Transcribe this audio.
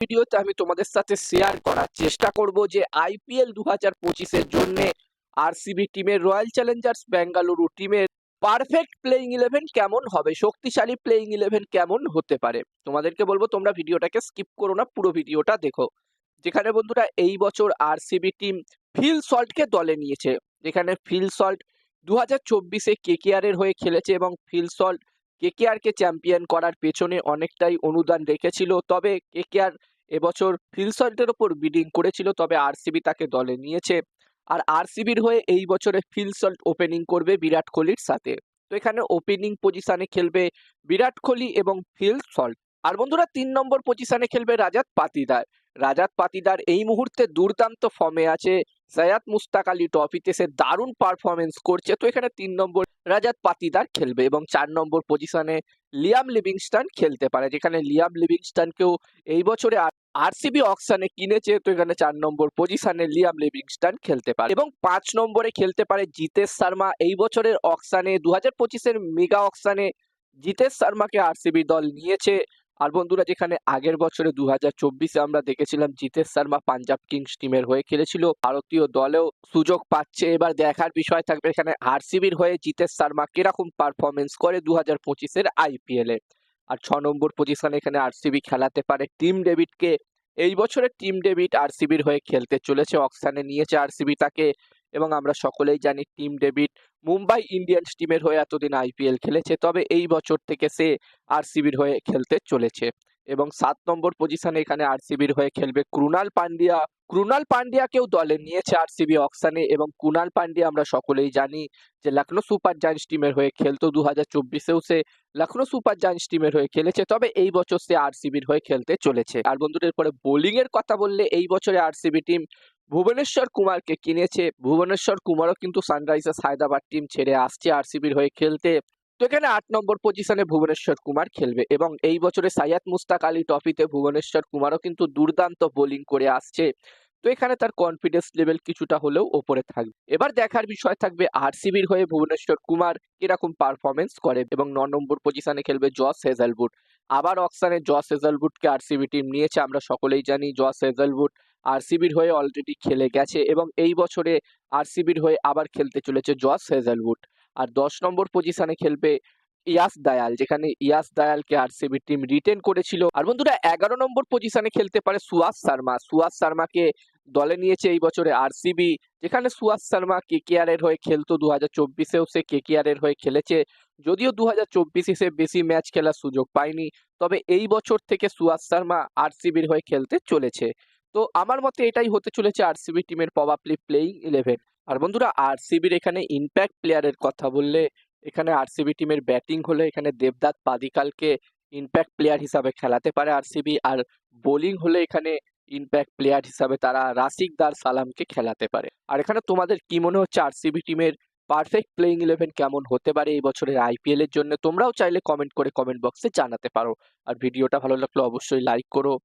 ভিডিওতে আমি তোমাদের সাথে শেয়ার করার চেষ্টা করব যে আইপিএল দু হাজার পঁচিশের জন্য আরসিবি টিমের রয়্যাল চ্যালেঞ্জার্স বেঙ্গালুরু টিমের পারফেক্ট প্লেইং ইলেভেন কেমন হবে? শক্তিশালী প্লেইং ইলেভেন কেমন হতে পারে? তোমাদেরকে বলব, তোমরা ভিডিওটাকে স্কিপ করো না, পুরো ভিডিওটা দেখো। যেখানে বন্ধুরা, এই বছর আরসিবি টিম ফিল সল্টকে দলে নিয়েছে। যেখানে ফিল সল্ট দু হাজার চব্বিশে কেকেআরের হয়ে খেলেছে এবং ফিল সল্ট কেকেআরকে চ্যাম্পিয়ন করার পেছনে অনেকটাই অনুদান রেখেছিল। তবে কেকেআর এবছর ফিলসল্টের ওপর বিডিং করেছিল, তবে আরসিবি তাকে দলে নিয়েছে। আর আরসিবির হয়ে এই বছরে ফিলসল্ট ওপেনিং করবে বিরাট কোহলির সাথে। তো এখানে ওপেনিং পজিশনে খেলবে বিরাট কোহলি এবং ফিল সল্ট আর বন্ধুরা, তিন নম্বর পজিশনে খেলবে রাজাত পাতিদার। রাজাত পাতিদার এই মুহূর্তে দুর্দান্ত ফর্মে আছে। সৈয়দ মুস্তাক আলী ট্রফিতে সে দারুণ পারফরমেন্স করছে। তো এখানে তিন নম্বর রাজাত পাতিদার খেলবে এবং চার নম্বর পজিশনে লিয়াম লিভিংস্টন খেলতে পারে, যেখানে লিয়াম লিভিংস্টনকেও এই বছরে আরসিবি অকশানে কিনেছে, তো এখানে চার নম্বর পজিশনে লিয়াম লিভিংস্টন খেলতে পারে। এবং পাঁচ নম্বরে খেলতে পারে জিতেশ শর্মা। এই বছরের অকশানে দু হাজার পঁচিশের মেগা অকশনে জিতেশ শর্মাকে আরসিবি দল নিয়েছে। আর বন্ধুরা, যেখানে আগের বছরে দু হাজার চব্বিশে আমরা দেখেছিলাম জিতেশ শর্মা পাঞ্জাব কিংস টিমের হয়ে খেলেছিল। ভারতীয় দলেও সুযোগ পাচ্ছে। এবার দেখার বিষয় থাকবে এখানে আরসিবির হয়ে জিতেশ শর্মা কীরকম পারফরমেন্স করে দু হাজার পঁচিশের আইপিএলে আর ছ নম্বর পজিশনে এখানে আরসিবি খেলাতে পারে। টিম ডেভিডকে এই বছরের টিম ডেভিড আরসিবির হয়ে খেলতে চলেছে। অক্সানে নিয়েছে আরসিবি তাকে এবং আমরা সকলেই জানি টিম ডেভিড মুম্বাই ইন্ডিয়ান্স টিমের হয়ে এতদিন আইপিএল খেলেছে, তবে এই বছর থেকে সে আরসিবির হয়ে খেলতে চলেছে। এবং সাত নম্বর পজিশনে এখানে আরসিবির হয়ে খেলবে। ক্রুনাল পান্ডিয়া ক্রুনাল পান্ডিয়াকেও দলে নিয়েছে আরসিবি অকশানে এবং কুনাল পান্ডিয়া আমরা সকলেই জানি যে লখনৌ সুপার জায়ান্টস টিমের হয়ে খেলতো দু হাজার চব্বিশেও সে লখনৌ সুপার জায়ান্টস টিমের হয়ে খেলেছে, তবে এই বছর সে আরসিবির হয়ে খেলতে চলেছে। আর বন্ধুদের পরে বোলিং এর কথা বললে এই বছরে আরসিবি টিম ভুবনেশ্বর কুমারকে কিনেছে। ভুবনেশ্বর কুমারও কিন্তু সানরাইজার্স হায়দ্রাবাদ টিম ছেড়ে আসছে আরসিবির হয়ে খেলতে। তো এখানে আট নম্বর পজিশনে ভুবনেশ্বর কুমার খেলবে এবং এই বছরে সাইয়াদ মুস্তাক আলী ট্রফিতে ভুবনেশ্বর কুমারও কিন্তু দুর্দান্ত বোলিং করে আসছে। তো এখানে তার কনফিডেন্স লেভেল কিছুটা হলেও ওপরে থাকবে। এবার দেখার বিষয় থাকবে আরসিবির হয়ে ভুবনেশ্বর কুমার কীরকম পারফরমেন্স করে এবং ন নম্বর পজিশনে খেলবে জস হেজালবুড। আবার অকশানে জস হেজালবুডকে আরসিবি টিম নিয়েছে, আমরা সকলেই জানি জস হেজালবুড আরসিবির হয়ে অলরেডি খেলে গেছে এবং এই বছরে আরসিবির হয়ে আবার খেলতে চলেছে জস হেজালউড আর দশ নম্বর পজিশনে খেলবে ইয়াস দায়াল, যেখানে ইয়াস দায়ালকে আরসিবি টিম রিটেন করেছিল। আর বন্ধুরা, এগারো নম্বর পজিশনে খেলতে পারে সুয়াস শর্মা। সুয়াস শর্মাকে দলে নিয়েছে এই বছরে আরসিবি যেখানে সুয়াস শর্মা কেকেআর এর হয়ে খেলতো। দু হাজার চব্বিশেও সে কেকেআর এর হয়ে খেলেছে। যদিও দু হাজার চব্বিশে সে বেশি ম্যাচ খেলার সুযোগ পায়নি, তবে এই বছর থেকে সুয়াস শর্মা আরসিবির হয়ে খেলতে চলেছে। তো আমার মতে এটাই হতে চলেছে আরসিবি টিমের প্রবাবলি প্লেইং ইলেভেন আর বন্ধুরা আরসিবির এখানে ইম্প্যাক্ট প্লেয়ারের কথা বললে, এখানে আরসিবি টিমের ব্যাটিং হলে এখানে দেবদাত পাদিকালকে ইম্প্যাক্ট প্লেয়ার হিসাবে খেলাতে পারে আরসিবি আর বোলিং হলে এখানে ইম্প্যাক্ট প্লেয়ার হিসাবে তারা রাসিক দার সালামকে খেলাতে পারে। আর এখানে তোমাদের কি মনে হচ্ছে আরসিবি টিমের পারফেক্ট প্লেইং ইলেভেন কেমন হতে পারে এই বছরের আইপিএল এর জন্য? তোমরাও চাইলে কমেন্ট করে কমেন্ট বক্সে জানাতে পারো। আর ভিডিওটা ভালো লাগলে অবশ্যই লাইক করো।